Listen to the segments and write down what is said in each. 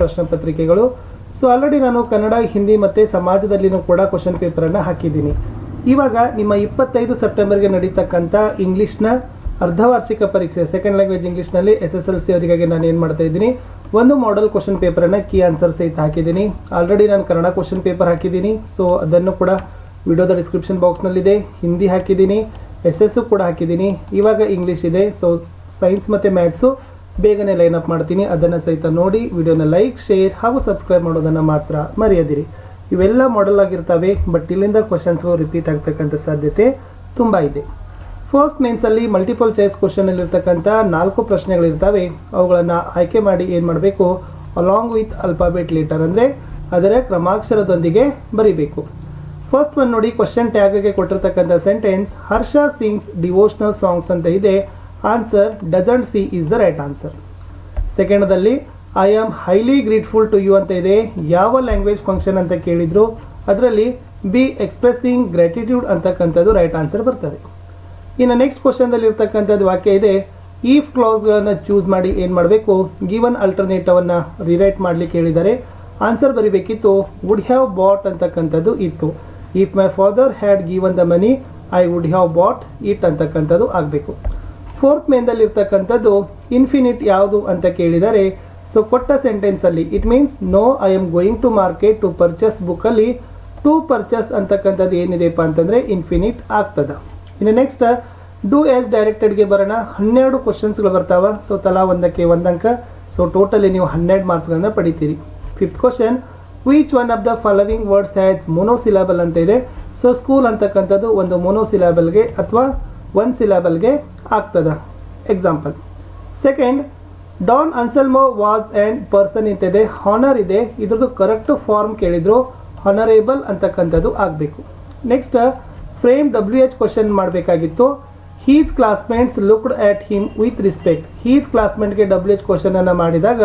ಪ್ರಶ್ನೆ ಪತ್ರಿಕೆಗಳು. So already ನಾನು ಕನ್ನಡ, ಹಿಂದಿ ಮತ್ತು ಸಮಾಜದಲ್ಲಿನೂ ಕೂಡ ಕ್ವಶನ್ ಪೇಪರನ್ನು ಹಾಕಿದ್ದೀನಿ. ಇವಾಗ ನಿಮ್ಮ ಇಪ್ಪತ್ತೈದು ಸೆಪ್ಟೆಂಬರ್ಗೆ ನಡೀತಕ್ಕಂಥ ಇಂಗ್ಲೀಷ್ನ ಅರ್ಧವಾರ್ಷಿಕ ಪರೀಕ್ಷೆ ಸೆಕೆಂಡ್ ಲ್ಯಾಂಗ್ವೇಜ್ ಇಂಗ್ಲೀಷ್ನಲ್ಲಿ ಎಸ್ ಎಸ್ ಎಲ್ ಸಿ ಅವರಿಗಾಗಿ ನಾನು ಏನು ಮಾಡ್ತಾ ಇದ್ದೀನಿ, ಒಂದು ಮಾಡೆಲ್ ಕ್ವಶನ್ ಪೇಪರನ್ನು ಕೀ ಆನ್ಸರ್ ಸಹಿತ ಹಾಕಿದ್ದೀನಿ. ಆಲ್ರೆಡಿ ನಾನು ಕನ್ನಡ ಕ್ವಶನ್ ಪೇಪರ್ ಹಾಕಿದ್ದೀನಿ. ಸೊ ಅದನ್ನು ಕೂಡ ವಿಡಿಯೋದ ಡಿಸ್ಕ್ರಿಪ್ಷನ್ ಬಾಕ್ಸ್ನಲ್ಲಿದೆ ಹಿಂದಿ ಹಾಕಿದ್ದೀನಿ ಎಸ್ ಎಸ್ ಕೂಡ ಹಾಕಿದ್ದೀನಿ. ಇವಾಗ ಇಂಗ್ಲೀಷ್ ಇದೆ. ಸೊ ಸೈನ್ಸ್ ಮತ್ತು ಮ್ಯಾಥ್ಸು ಬೇಗನೆ ಲೈನ್ ಅಪ್ ಮಾಡ್ತೀನಿ. ಅದನ್ನು ಸಹಿತ ನೋಡಿ ವಿಡಿಯೋನ ಲೈಕ್ ಶೇರ್ ಹಾಗೂ ಸಬ್ಸ್ಕ್ರೈಬ್ ಮಾಡೋದನ್ನು ಮಾತ್ರ ಮರೆಯದಿರಿ. ಇವೆಲ್ಲ ಮಾಡೆಲ್ ಆಗಿರ್ತವೆ ಬಟ್ ಇಲ್ಲಿಂದ ಕ್ವಶನ್ಸ್ಗೂ ರಿಪೀಟ್ ಆಗ್ತಕ್ಕಂಥ ಸಾಧ್ಯತೆ ತುಂಬ ಇದೆ. ಫಸ್ಟ್ ಮೇನ್ಸಲ್ಲಿ ಮಲ್ಟಿಪಲ್ ಚಾಯ್ಸ್ ಕ್ವಶನಲ್ಲಿರ್ತಕ್ಕಂಥ ನಾಲ್ಕು ಪ್ರಶ್ನೆಗಳಿರ್ತವೆ ಅವುಗಳನ್ನು ಆಯ್ಕೆ ಮಾಡಿ ಏನು ಮಾಡಬೇಕು? ಅಲಾಂಗ್ ವಿತ್ ಅಲ್ಫಾಬೆಟ್ ಲೆಟರ್ ಅಂದರೆ ಅದರ ಕ್ರಮಾಕ್ಷರದೊಂದಿಗೆ ಬರೀಬೇಕು. ಫಸ್ಟ್ ಒನ್ ನೋಡಿ ಕ್ವಶನ್ ಟ್ಯಾಗ್ಗೆ ಕೊಟ್ಟಿರ್ತಕ್ಕಂಥ sentence Harsha sings devotional songs ಅಂತ ಇದೆ. Answer doesn't C is the right answer ಸೆಕೆಂಡದಲ್ಲಿ I am highly grateful to you ಅಂತ ಇದೆ. ಯಾವ ಲ್ಯಾಂಗ್ವೇಜ್ ಫಂಕ್ಷನ್ ಅಂತ ಕೇಳಿದ್ರು, ಅದರಲ್ಲಿ ಬಿ ಎಕ್ಸ್ಪ್ರೆಸ್ಸಿಂಗ್ ಗ್ರ್ಯಾಟಿಟ್ಯೂಡ್ ಅಂತಕ್ಕಂಥದ್ದು ರೈಟ್ ಆನ್ಸರ್ ಬರ್ತದೆ. ಇನ್ನು ನೆಕ್ಸ್ಟ್ ಕ್ವಶನ್ದಲ್ಲಿ ಇರ್ತಕ್ಕಂಥದ್ದು ವಾಕ್ಯ ಇದೆ ಈಫ್ ಕ್ಲಾಸ್ಗಳನ್ನು ಚೂಸ್ ಮಾಡಿ ಏನು ಮಾಡಬೇಕು? ಗಿವನ್ ಅಲ್ಟರ್ನೇಟಿವನ್ನು ರಿರೈಟ್ ಮಾಡಲಿಕ್ಕೆ ಹೇಳಿದ್ದಾರೆ. ಆನ್ಸರ್ ಬರೀಬೇಕಿತ್ತು ವುಡ್ ಹ್ಯಾವ್ ಬಾಟ್ ಅಂತಕ್ಕಂಥದ್ದು ಇತ್ತು. If my father had given the money I would have bought it ಅಂತಕ್ಕಂಥದ್ದು ಆಗಬೇಕು. ಫೋರ್ತ್ ಮೇನ್ದಲ್ಲಿ ಇರ್ತಕ್ಕಂಥದ್ದು ಇನ್ಫಿನಿಟ್ ಯಾವುದು ಅಂತ ಕೇಳಿದರೆ ಸೊ ಕೊಟ್ಟ ಸೆಂಟೆನ್ಸಲ್ಲಿ it means no I am going to market to purchase ಬುಕ್ಕಲ್ಲಿ ಟು ಪರ್ಚೇಸ್ ಅಂತಕ್ಕಂಥದ್ದು ಏನಿದೆಪ್ಪ ಅಂತಂದರೆ ಇನ್ಫಿನಿಟ್ ಆಗ್ತದೆ. ಇನ್ನು ನೆಕ್ಸ್ಟ್ ಡೂ ಆಸ್ ಡೈರೆಕ್ಟೆಡ್ಗೆ ಬರೋಣ, ಹನ್ನೆರಡು ಕ್ವಶನ್ಸ್ಗಳು ಬರ್ತಾವ ಸೊ ತಲಾ ಒಂದಕ್ಕೆ ಒಂದಂಕ ಸೊ ಟೋಟಲಿ ನೀವು ಹನ್ನೆರಡು ಮಾರ್ಕ್ಸ್ಗಳನ್ನು ಪಡಿತೀರಿ. Fifth question which one of the following words has monosyllable ಅಂತ ಇದೆ ಸೊ ಸ್ಕೂಲ್ ಅಂತಕ್ಕಂಥದ್ದು ಒಂದು ಮೊನೋಸಿಲಾಬಲ್ಗೆ ಅಥವಾ ಒನ್ ಸಿಲೆಬಲ್ಗೆ ಆಗ್ತದೆ. Example second Don Anselmo was and person ಇಂತಿದೆ honour ಇದೆ, ಇದ್ರದ್ದು ಕರೆಕ್ಟ್ ಫಾರ್ಮ್ ಕೇಳಿದ್ರು ಹಾನರೇಬಲ್ ಅಂತಕ್ಕಂಥದ್ದು ಆಗಬೇಕು. Next frame W H question ಮಾಡಬೇಕಾಗಿತ್ತು. His classmates looked at him with respect his ಕ್ಲಾಸ್ಮೇಟ್ಗೆ W H ಕ್ವಶನನ್ನು ಮಾಡಿದಾಗ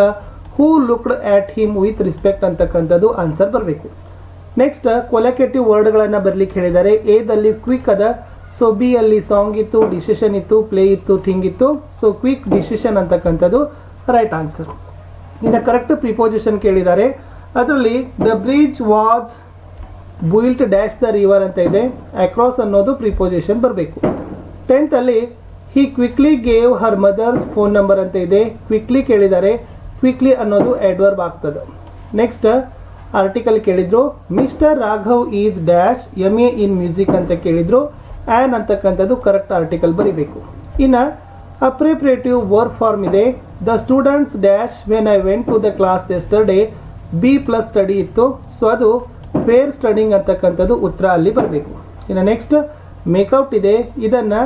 who looked at him with respect ಅಂತಕ್ಕಂಥದ್ದು answer ಬರಬೇಕು. ನೆಕ್ಸ್ಟ್ ಕೊಲೆಕೇಟಿವ್ ವರ್ಡ್ಗಳನ್ನು ಬರಲಿಕ್ಕೆ ಹೇಳಿದ್ದಾರೆ ಎದಲ್ಲಿ ಕ್ವಿಕ್ ಅದ ಸೊ ಬಿ ಅಲ್ಲಿ ಸಾಂಗ್ ಇತ್ತು ಡಿಸಿಷನ್ ಇತ್ತು ಪ್ಲೇ ಇತ್ತು ಥಿಂಗ್ ಇತ್ತು. ಸೊ ಕ್ವಿಕ್ ಡಿಸಿಷನ್ ಅಂತಕ್ಕಂಥದ್ದು ರೈಟ್ ಆನ್ಸರ್ ಇನ್ನು ಕರೆಕ್ಟ್ ಪ್ರಿಪೋಸಿಷನ್ ಕೇಳಿದ್ದಾರೆ. ಅದರಲ್ಲಿ the bridge was built dash the river ಅಂತ ಇದೆ. ಅಕ್ರಾಸ್ ಅನ್ನೋದು ಪ್ರಿಪೋಸಿಷನ್ ಬರಬೇಕು. ಟೆಂತಲ್ಲಿ he quickly gave her mother's phone number ಅಂತ ಇದೆ. ಕ್ವಿಕ್ಲಿ ಕೇಳಿದ್ದಾರೆ. ಕ್ವಿಕ್ಲಿ ಅನ್ನೋದು ಎಡ್ವರ್ಬ್ ಆಗ್ತದೆ. ನೆಕ್ಸ್ಟ್ ಆರ್ಟಿಕಲ್ ಕೇಳಿದ್ರು. Mister Raghav is dash M A in music ಅಂತ ಕೇಳಿದ್ರು. ಆ್ಯನ್ ಅಂತಕ್ಕಂಥದ್ದು ಕರೆಕ್ಟ್ ಆರ್ಟಿಕಲ್ ಬರೀಬೇಕು. ಇನ್ನು ಅಪ್ರಿಪ್ರೇಟಿವ್ ವರ್ಕ್ ಫಾರ್ಮ್ ಇದೆ. The students dash when I went to the class yesterday B plus study ಇತ್ತು. ಸೊ ಅದು ಫೇರ್ ಸ್ಟಡಿಂಗ್ ಅಂತಕ್ಕಂಥದ್ದು ಉತ್ತರ ಅಲ್ಲಿ ಬರಬೇಕು. ಇನ್ನು ನೆಕ್ಸ್ಟ್ ಮೇಕೌಟ್ ಇದೆ. ಇದನ್ನು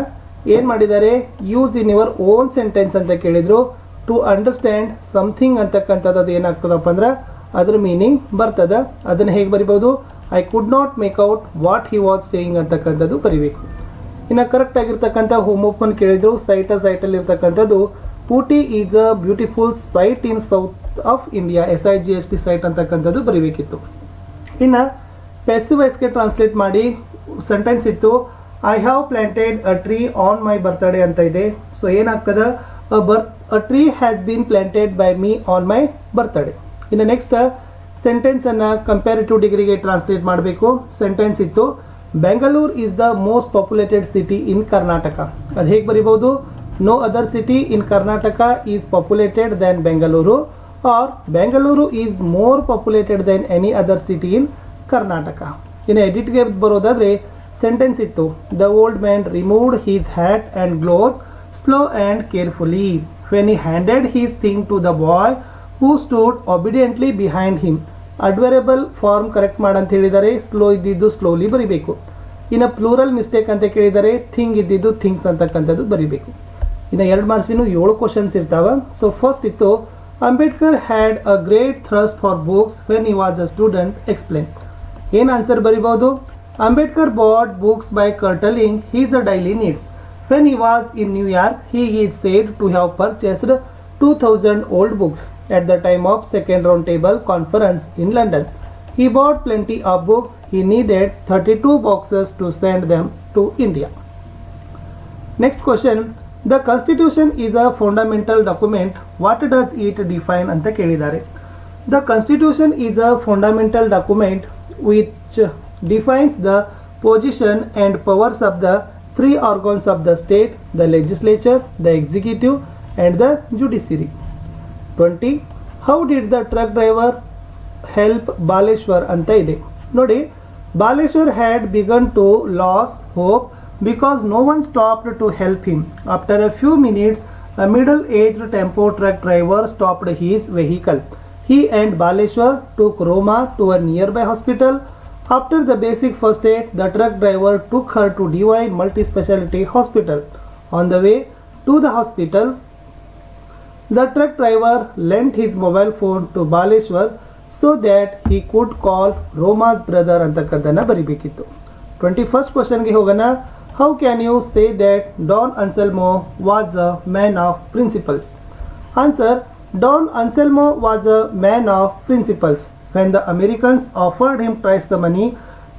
ಏನು ಮಾಡಿದ್ದಾರೆ? Use in your own sentence ಅಂತ ಕೇಳಿದರು. ಟು ಅಂಡರ್ಸ್ಟ್ಯಾಂಡ್ ಸಮಥಿಂಗ್ ಅಂತಕ್ಕಂಥದ್ದು ಅದು ಏನಾಗ್ತದಪ್ಪ ಅಂದ್ರೆ ಅದ್ರ ಮೀನಿಂಗ್ ಬರ್ತದ. ಅದನ್ನು ಹೇಗೆ ಬರಿಬೋದು? I could not make out what he was saying ಅಂತಕ್ಕಂಥದ್ದು ಬರಿಬೇಕು. ಇನ್ನು ಕರೆಕ್ಟ್ ಆಗಿರ್ತಕ್ಕಂಥ ಹೋಮ್ ಓಪನ್ ಕೇಳಿದ್ರು ಸೈಟ ಸೈಟಲ್ಲಿ ಇರ್ತಕ್ಕಂಥದ್ದು Ooty is a beautiful site in south of India S I G S T sight ಅಂತಕ್ಕಂಥದ್ದು ಬರಿಬೇಕಿತ್ತು. ಇನ್ನು ಪೆಸಿವೈಸ್ಗೆ ಟ್ರಾನ್ಸ್ಲೇಟ್ ಮಾಡಿ ಸೆಂಟೆನ್ಸ್ ಇತ್ತು I have planted a tree on my birthday ಅಂತ ಇದೆ. ಸೊ ಏನಾಗ್ತದ? A birth a tree has been planted by me on my birthday ಇನ್ನು ನೆಕ್ಸ್ಟ್ ಸೆಂಟೆನ್ಸನ್ನು ಕಂಪ್ಯಾರಿಟಿವ್ ಡಿಗ್ರಿಗೆ ಟ್ರಾನ್ಸ್ಲೇಟ್ ಮಾಡಬೇಕು. ಸೆಂಟೆನ್ಸ್ ಇತ್ತು Bengaluru is the most populated city in Karnataka ಅದು ಹೇಗೆ ಬರಿಬೋದು? No other city in Karnataka is populated than Bengaluru or Bengaluru is more populated than any other city in Karnataka ಇನ್ನು ಎಡಿಟ್ಗೆ ಬರೋದಾದರೆ sentence ಇತ್ತು the old man removed his hat and glows slow and carefully when he handed his thing to the boy who stood obediently behind him adverbial form correct ಮಾಡಂತ ಹೇಳಿದರೆ slow ಇದ್ದಿದ್ದು slowly ಬರಿಬೇಕು. ಇನ್ನು plural mistake ಅಂತ ಕೇಳಿದರೆ thing ಇದ್ದಿದ್ದು things ಅಂತಕ್ಕಂಥದ್ದು ಬರಿಬೇಕು. ಇನ್ನು ಎರಡು ಮಾರ್ಕ್ಸಿನೂ ಏಳು ಕ್ವಶನ್ಸ್ ಇರ್ತಾವೆ. ಸೊ ಫಸ್ಟ್ ಇತ್ತು, Ambedkar had a great thrust for books when he was a student explain ಏನು ಆನ್ಸರ್ ಬರಿಬೋದು? Ambedkar bought books by curtailing his a daily needs when he was in New York he is said to have purchased Two thousand old books at the time of second roundtable conference in London. He bought plenty of books. He needed 32 boxes to send them to India. Next question. The constitution is a fundamental document. What does it define ಅಂತ ಕೇಳಿದ್ದಾರೆ The Constitution is a fundamental document which defines the position and powers of the three organs of the state the legislature, the executive, and the judiciary. 20. How did the truck driver help Baleshwar ಅಂತ ಇದೆ ನೋಡಿ Baleshwar had begun to lose hope because no one stopped to help him after a few minutes a middle aged tempo truck driver stopped his vehicle He and Baleshwar took Roma to a nearby hospital. After the basic first aid, the truck driver took her to Divine Multispeciality Hospital. On the way to the hospital, the truck driver lent his mobile phone to Baleshwar so that he could call Roma's brother ಅಂತಕ್ಕಂಥನ್ನ ಬರಿಬೇಕಿತ್ತು twenty first ಕ್ವಶನ್ಗೆ ಹೋಗೋಣ how can you say that Don Anselmo was a man of principles Answer Don Anselmo was a man of principles. When the Americans offered him twice the money,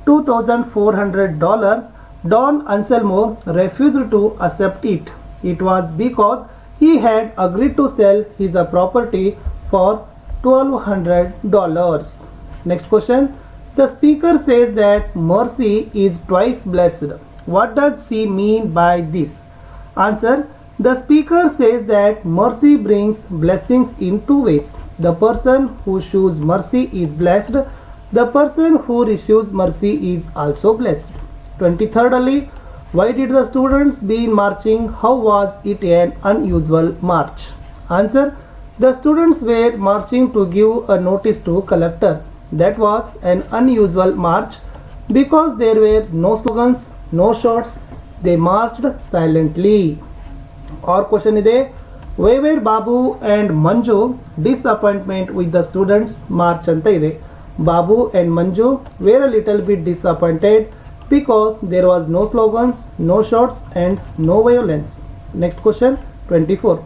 $2,400, Don Anselmo refused to accept it. It was because he had agreed to sell his property for $1,200. Next question. The speaker says that mercy is twice blessed. What does he mean by this? Answer The speaker says that mercy brings blessings in two ways. The person who shows mercy is blessed, the person who receives mercy is also blessed. 23rd Ali, why did the students be marching? How was it an unusual march? Answer The students were marching to give a notice to collector. That was an unusual march because there were no slogans, no shots. They marched silently. Or question ಇದೆ why were Babu and Manju disappointment with the students march ಅಂತ ಇದೆ Babu and Manju were a little bit disappointed because there was no slogans, no shots and no violence. Next question 24.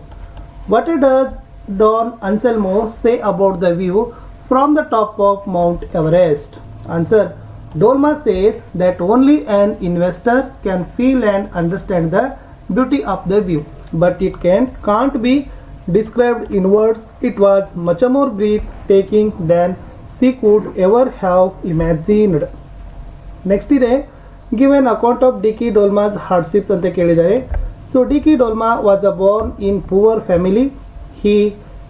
What does Don Anselmo say about the view from the top of Mount Everest? Answer. Dolma says that only an investor can feel and understand the beauty of the view, but it can, can't be described in words. It was much more breathtaking than she could ever have imagined. Next day, give an account of D K Dolma's hardship ಅಂತ ಕೇಳಿದ್ದಾರೆ so D K Dolma was a born in poor family he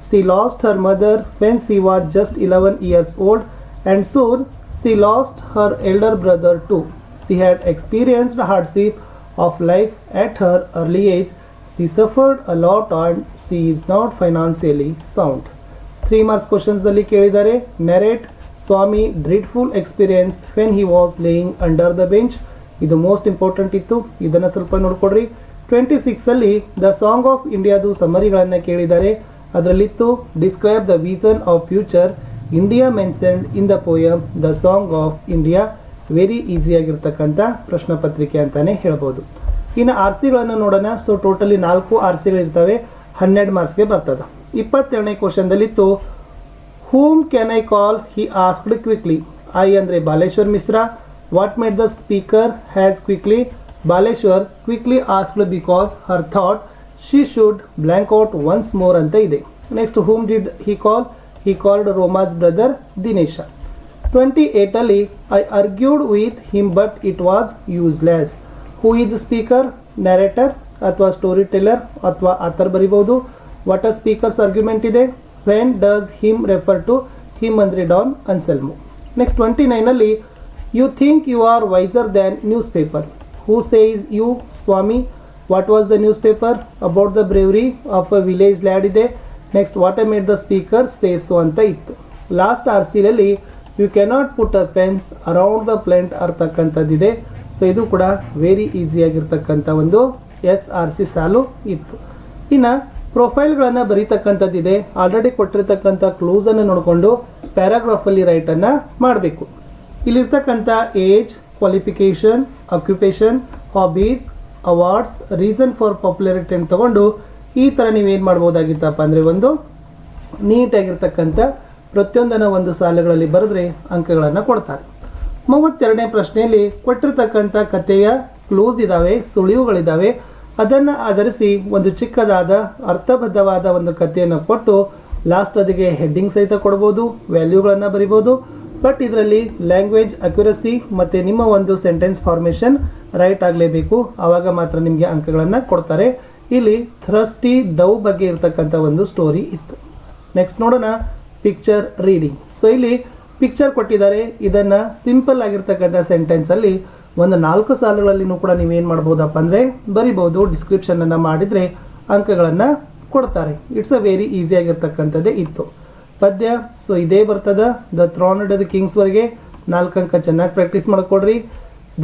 she lost her mother when she was just eleven years old and soon she lost her elder brother too she had experienced hardship of life at her early age. She suffered a lot and she is not financially sound. Three marks ಕ್ವಶನ್ಸ್ದಲ್ಲಿ ಕೇಳಿದ್ದಾರೆ narrate Swami dreadful experience when he was laying under the bench ಇದು most important ಇತ್ತು. ಇದನ್ನು ಸ್ವಲ್ಪ ನೋಡ್ಕೊಡ್ರಿ. Twenty ಸಿಕ್ಸಲ್ಲಿ the song of ಇಂಡಿಯಾದು ಸಮರಿಗಳನ್ನು ಕೇಳಿದ್ದಾರೆ. ಅದರಲ್ಲಿತ್ತು describe the vision of future India mentioned in the poem the song of India very ಈಸಿಯಾಗಿರ್ತಕ್ಕಂಥ ಪ್ರಶ್ನೆ ಪತ್ರಿಕೆ ಅಂತಾನೆ ಹೇಳ್ಬೋದು. ಇನ್ನು ಆರ್ ಸಿಗಳನ್ನು ನೋಡೋಣ. ಸೊ ಟೋಟಲಿ ನಾಲ್ಕು ಆರ್ ಸಿಗಳಿರ್ತವೆ. ಹನ್ನೆರಡು ಮಾರ್ಕ್ಸ್ಗೆ ಬರ್ತದೆ. ಇಪ್ಪತ್ತೆರಡನೇ ಕ್ವಶನ್ದಲ್ಲಿತ್ತು whom can I call he asked quickly I ಅಂದರೆ Baleshwar Mishra. what made the speaker has quickly Baleshwar quickly asked because her thought she should blank out once more ಅಂತ ಇದೆ next whom did he call he called Roma's brother Dinesh twenty ಏಟಲ್ಲಿ I argued with him but it was useless who is speaker narrator ಅಥವಾ story teller ಅಥವಾ author ಬರಿಬೋದು what a speakers argument ಇದೆ when does him refer to him ಅಂದ್ರೆ Don Anselmo next twenty ನೈನಲ್ಲಿ you think you are wiser than newspaper who says you Swami what was the newspaper about the bravery of a village lad ಇದೆ? Next what I made the speaker says ಅಂತ ಇತ್ತು. Last R ಸಿಲಲ್ಲಿ you cannot put a fence around the plant ಅರ್ತಕ್ಕಂಥದ್ದಿದೆ. So ಇದು ಕೂಡ very ಈಸಿಯಾಗಿರ್ತಕ್ಕಂಥ ಒಂದು S R C ಸಾಲು ಇತ್ತು. ಇನ್ನು, ಪ್ರೊಫೈಲ್ಗಳನ್ನು ಬರೀತಕ್ಕಂಥದ್ದಿದೆ. ಆಲ್ರೆಡಿ ಕೊಟ್ಟಿರ್ತಕ್ಕಂಥ ಕ್ಲೂಸನ್ನು ನೋಡಿಕೊಂಡು ಪ್ಯಾರಾಗ್ರಾಫಲ್ಲಿ ರೈಟನ್ನು ಮಾಡಬೇಕು. ಇಲ್ಲಿರ್ತಕ್ಕಂಥ age, qualification, occupation, hobbies, awards, reason for popularity ಅಂತ ತಗೊಂಡು ಈ ಥರ ನೀವೇನು ಮಾಡ್ಬೋದಾಗಿತ್ತಪ್ಪ ಅಂದರೆ ಒಂದು ನೀಟಾಗಿರ್ತಕ್ಕಂಥ ಪ್ರತಿಯೊಂದನ್ನು ಒಂದು ಸಾಲುಗಳಲ್ಲಿ ಬರೆದ್ರೆ ಅಂಕಗಳನ್ನು ಕೊಡ್ತಾರೆ. ಮೂವತ್ತೆರಡನೇ ಪ್ರಶ್ನೆಯಲ್ಲಿ ಕೊಟ್ಟಿರ್ತಕ್ಕಂಥ ಕಥೆಯ ಕ್ಲೋಸ್ ಇದ್ದಾವೆ ಸುಳಿವುಗಳಿದ್ದಾವೆ ಅದನ್ನು ಆಧರಿಸಿ ಒಂದು ಚಿಕ್ಕದಾದ, ಅರ್ಥಬದ್ಧವಾದ ಒಂದು ಕಥೆಯನ್ನು ಕೊಟ್ಟು ಲಾಸ್ಟ್ ಅದಕ್ಕೆ ಹೆಡ್ಡಿಂಗ್ ಸಹಿತ ಕೊಡ್ಬೋದು, ವ್ಯಾಲ್ಯೂಗಳನ್ನು ಬರಿಬೋದು. ಬಟ್ ಇದರಲ್ಲಿ ಲ್ಯಾಂಗ್ವೇಜ್ ಅಕ್ಯುರಸಿ ಮತ್ತು ನಿಮ್ಮ ಒಂದು ಸೆಂಟೆನ್ಸ್ ಫಾರ್ಮೇಷನ್ ರೈಟ್ ಆಗಲೇಬೇಕು. ಆವಾಗ ಮಾತ್ರ ನಿಮಗೆ ಅಂಕಗಳನ್ನು ಕೊಡ್ತಾರೆ. ಇಲ್ಲಿ ಥ್ರಸ್ಟಿ ಡವ್ ಬಗ್ಗೆ ಇರತಕ್ಕಂಥ ಒಂದು ಸ್ಟೋರಿ ಇತ್ತು. ನೆಕ್ಸ್ಟ್ ನೋಡೋಣ ಪಿಕ್ಚರ್ ರೀಡಿಂಗ್ ಸೊ ಇಲ್ಲಿ ಪಿಕ್ಚರ್ ಕೊಟ್ಟಿದ್ದಾರೆ. ಇದನ್ನು ಸಿಂಪಲ್ ಆಗಿರ್ತಕ್ಕಂಥ ಸೆಂಟೆನ್ಸಲ್ಲಿ ಒಂದು ನಾಲ್ಕು ಸಾಲುಗಳಲ್ಲಿನೂ ಕೂಡ ನೀವೇನು ಮಾಡ್ಬೋದಪ್ಪ ಅಂದರೆ ಬರಿಬೋದು. ಡಿಸ್ಕ್ರಿಪ್ಷನನ್ನು ಮಾಡಿದರೆ ಅಂಕಗಳನ್ನು ಕೊಡ್ತಾರೆ. ಇಟ್ಸ್ ಅ ವೆರಿ ಈಸಿ ಆಗಿರ್ತಕ್ಕಂಥದ್ದೇ ಇತ್ತು. ಪದ್ಯ ಸೊ ಇದೇ ಬರ್ತದ. ದ ಥ್ರಾನ್ಡ್ ದ ಕಿಂಗ್ಸ್ವರೆಗೆ ನಾಲ್ಕು ಅಂಕ ಚೆನ್ನಾಗಿ ಪ್ರಾಕ್ಟೀಸ್ ಮಾಡಿಕೊಡ್ರಿ.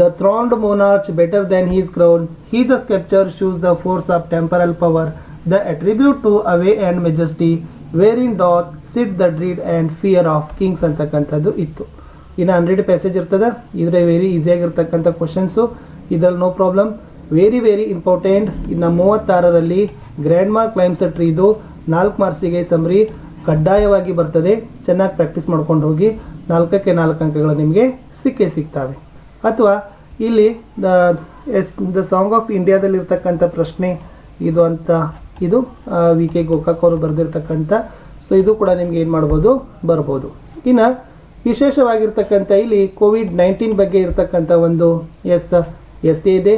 The throned monarch better than his crown his a sceptre shows the force of temporal power the attribute to awe and majesty wherein doth sit the dread and fear of kings ಅಂತಕ್ಕಂಥದ್ದು ಇತ್ತು. ಇನ್ನು hundred passage ಇರ್ತದೆ. ಇದ್ರೆ very ಈಸಿಯಾಗಿರ್ತಕ್ಕಂಥ questions ಇದ್ರಲ್ಲಿ no problem very very important ಇನ್ನು ಮೂವತ್ತಾರರಲ್ಲಿ grand mark climbs ಟ್ರೀದು ನಾಲ್ಕು ಮಾರ್ಕ್ಸಿಗೆ ಸಮರಿ. ಕಡ್ಡಾಯವಾಗಿ ಬರ್ತದೆ. ಚೆನ್ನಾಗಿ ಪ್ರಾಕ್ಟೀಸ್ ಮಾಡ್ಕೊಂಡು ಹೋಗಿ ನಾಲ್ಕಕ್ಕೆ ನಾಲ್ಕು ಅಂಕಗಳು ನಿಮಗೆ ಸಿಕ್ಕೇ ಸಿಗ್ತವೆ. ಅಥವಾ ಇಲ್ಲಿ the, S, the song of ಇಂಡಿಯಾದಲ್ಲಿರ್ತಕ್ಕಂಥ ಪ್ರಶ್ನೆ ಇದು ಅಂತ, ಇದು ವಿ ಕೆ ಗೋಕಾಕ್ ಅವರು ಬರೆದಿರ್ತಕ್ಕಂಥ, ಸೊ ಇದು ಕೂಡ ನಿಮ್ಗೆ ಏನು ಮಾಡ್ಬೋದು, ಬರ್ಬೋದು. ಇನ್ನು ವಿಶೇಷವಾಗಿರ್ತಕ್ಕಂಥ ಇಲ್ಲಿ ಕೋವಿಡ್ ನೈನ್ಟೀನ್ ಬಗ್ಗೆ ಇರತಕ್ಕಂಥ ಒಂದು, ಎಸ್ ಎಸ್ ಎ ಇದೆ.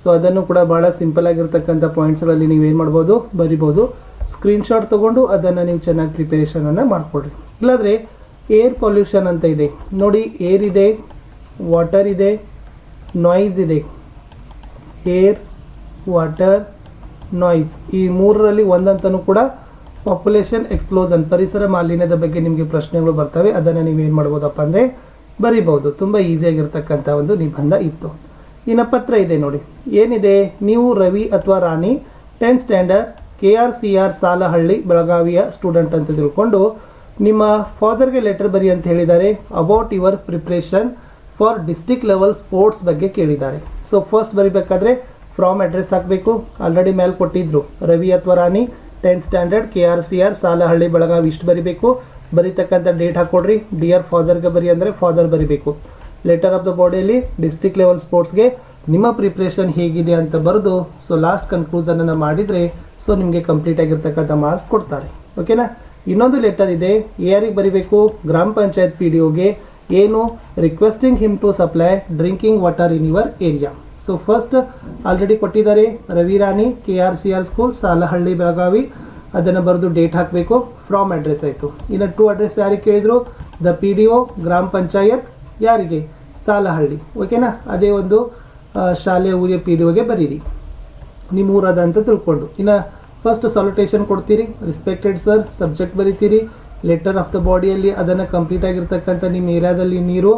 ಸೊ ಅದನ್ನು ಕೂಡ ಭಾಳ ಸಿಂಪಲ್ ಆಗಿರ್ತಕ್ಕಂಥ ಪಾಯಿಂಟ್ಸ್ಗಳಲ್ಲಿ ನೀವು ಏನು ಮಾಡ್ಬೋದು, ಬರಿಬೋದು. ಸ್ಕ್ರೀನ್ಶಾಟ್ ತೊಗೊಂಡು ಅದನ್ನು ನೀವು ಚೆನ್ನಾಗಿ ಪ್ರಿಪರೇಷನನ್ನು ಮಾಡಿಕೊಡ್ರಿ ಇಲ್ಲಾಂದರೆ ಏರ್ ಪೊಲ್ಯೂಷನ್ ಅಂತ ಇದೆ. ನೋಡಿ ಏರ್ ಇದೆ ವಾಟರ್ ಇದೆ ನಾಯ್ಸ್ ಇದೆ. ಏರ್ ವಾಟರ್ ನಾಯ್ಸ್ ಈ ಮೂರರಲ್ಲಿ ಒಂದಂತನೂ ಕೂಡ ಪಾಪ್ಯುಲೇಷನ್ ಎಕ್ಸ್ಪ್ಲೋಸನ್ ಪರಿಸರ ಮಾಲಿನ್ಯದ ಬಗ್ಗೆ ನಿಮಗೆ ಪ್ರಶ್ನೆಗಳು ಬರ್ತವೆ. ಅದನ್ನು ನೀವು ಏನು ಮಾಡ್ಬೋದಪ್ಪ ಅಂದರೆ ಬರಿಬೋದು ತುಂಬ ಈಸಿಯಾಗಿರ್ತಕ್ಕಂಥ ಒಂದು ನಿಬಂಧ ಇತ್ತು. ಇನ್ನು ಪತ್ರ ಇದೆ ನೋಡಿ. ಏನಿದೆ? ನೀವು, ರವಿ ಅಥವಾ Rani tenth standard K R C R Salahalli ಬೆಳಗಾವಿಯ ಸ್ಟೂಡೆಂಟ್ ಅಂತ ತಿಳ್ಕೊಂಡು ನಿಮ್ಮ ಫಾದರ್ಗೆ ಲೆಟರ್ ಬರಿ ಅಂತ ಹೇಳಿದ್ದಾರೆ. About your preparation for district level sports ಬಗ್ಗೆ ಕೇಳಿದ್ದಾರೆ. ಸೊ ಫಸ್ಟ್ ಬರಿಬೇಕಾದ್ರೆ ಫ್ರಾಮ್ ಅಡ್ರೆಸ್ ಹಾಕಬೇಕು. ಆಲ್ರೆಡಿ ಮೇಲೆ ಕೊಟ್ಟಿದ್ರು. ರವಿ ಅಥವಾ Rani tenth standard K R C R Salahalli, Belagavi, ಇಷ್ಟು ಬರಿಬೇಕು. ಬರೀತಕ್ಕಂಥ ಡೇಟ್ ಹಾಕೊಡ್ರಿ. ಡಿಯರ್ ಫಾದರ್ಗೆ ಬರಿ ಅಂದರೆ ಫಾದರ್ ಬರಿಬೇಕು. ಲೆಟರ್ ಆಫ್ ದ ಬಾಡಿಯಲ್ಲಿ ಡಿಸ್ಟಿಕ್ ಲೆವೆಲ್ ಸ್ಪೋರ್ಟ್ಸ್ಗೆ ನಿಮ್ಮ ಪ್ರಿಪ್ರೇಷನ್ ಹೇಗಿದೆ ಅಂತ ಬರೆದು ಸೊ ಲಾಸ್ಟ್ ಕನ್ಕ್ಲೂಸನನ್ನು ಮಾಡಿದರೆ ಸೊ ನಿಮಗೆ ಕಂಪ್ಲೀಟ್ ಆಗಿರ್ತಕ್ಕಂಥ ಮಾರ್ಕ್ಸ್ ಕೊಡ್ತಾರೆ. ಓಕೆನಾ ಇನ್ನೊಂದು ಲೆಟರ್ ಇದೆ. ಯಾರಿಗೆ ಬರಿಬೇಕು. ಗ್ರಾಮ ಪಂಚಾಯತ್ ಪಿ ಡಿ ಒಗೆ ಏನು requesting him to supply drinking water in your area so first already ಕೊಟ್ಟಿದ್ದಾರೆ. Ravi Rani K R C R school Salahalli Belagavi ಅದನ್ನು ಬರೆದು ಡೇಟ್ ಹಾಕಬೇಕು. ಫ್ರಾಮ್ ಅಡ್ರೆಸ್ ಆಯಿತು. ಇನ್ನು ಟು ಅಡ್ರೆಸ್ ಯಾರಿಗೆ ಕೇಳಿದ್ರು? ದ ಪಿ ಡಿ ಒ ಗ್ರಾಮ ಪಂಚಾಯತ್ ಯಾರಿಗೆ? ಸಾಲಹಳ್ಳಿ ಓಕೆನಾ ಅದೇ ಒಂದು ಶಾಲೆ ಊರಿಯ ಪಿ ಡಿ ಒಗೆ ಬರೀರಿ. ನಿಮ್ಮ ಊರದ ಅಂತ ತಿಳ್ಕೊಂಡು. ಇನ್ನು ಫಸ್ಟ್ ಸಾಲಿಟೇಷನ್ ಕೊಡ್ತೀರಿ ರಿಸ್ಪೆಕ್ಟೆಡ್ ಸರ್ ಸಬ್ಜೆಕ್ಟ್ ಬರಿತೀರಿ ಲೆಟರ್ ಆಫ್ ದ ಬಾಡಿಯಲ್ಲಿ ಅದನ್ನು ಕಂಪ್ಲೀಟ್ ಆಗಿರ್ತಕ್ಕಂಥ ನಿಮ್ಮ ಏರಿಯಾದಲ್ಲಿ ನೀರು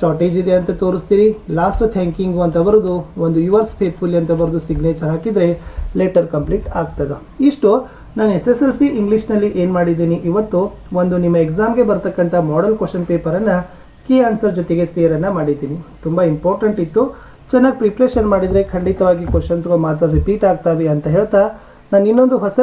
ಶಾರ್ಟೇಜ್ ಇದೆ ಅಂತ ತೋರಿಸ್ತೀರಿ. ಲಾಸ್ಟ್ ಥ್ಯಾಂಕಿಂಗು ಅಂತ ಬರೆದು ಒಂದು ಯುವರ್ಸ್ ಫೇತ್ಫುಲ್ ಅಂತ ಬರೆದು ಸಿಗ್ನೇಚರ್ ಹಾಕಿದರೆ ಲೆಟರ್ ಕಂಪ್ಲೀಟ್ ಆಗ್ತದೆ. ಇಷ್ಟು ನಾನು ಎಸ್ ಎಸ್ ಎಲ್ ಸಿ ಇಂಗ್ಲೀಷ್ನಲ್ಲಿ ಏನು ಮಾಡಿದ್ದೀನಿ, ಇವತ್ತು ಒಂದು ನಿಮ್ಮ ಎಕ್ಸಾಮ್ಗೆ ಬರ್ತಕ್ಕಂಥ ಮಾಡೆಲ್ ಕ್ವಶನ್ ಪೇಪರನ್ನು ಕೀ ಆನ್ಸರ್ ಜೊತೆಗೆ ಸೇರನ್ನು ಮಾಡಿದ್ದೀನಿ. ತುಂಬ ಇಂಪಾರ್ಟೆಂಟ್ ಇತ್ತು. ಚೆನ್ನಾಗಿ ಪ್ರಿಪ್ರೇಷನ್ ಮಾಡಿದರೆ ಖಂಡಿತವಾಗಿ ಕ್ವಶನ್ಸ್ಗಳು ಮಾತ್ರ ರಿಪೀಟ್ ಆಗ್ತಾವೆ ಅಂತ ಹೇಳ್ತಾ ನಾನು ಇನ್ನೊಂದು ಹೊಸ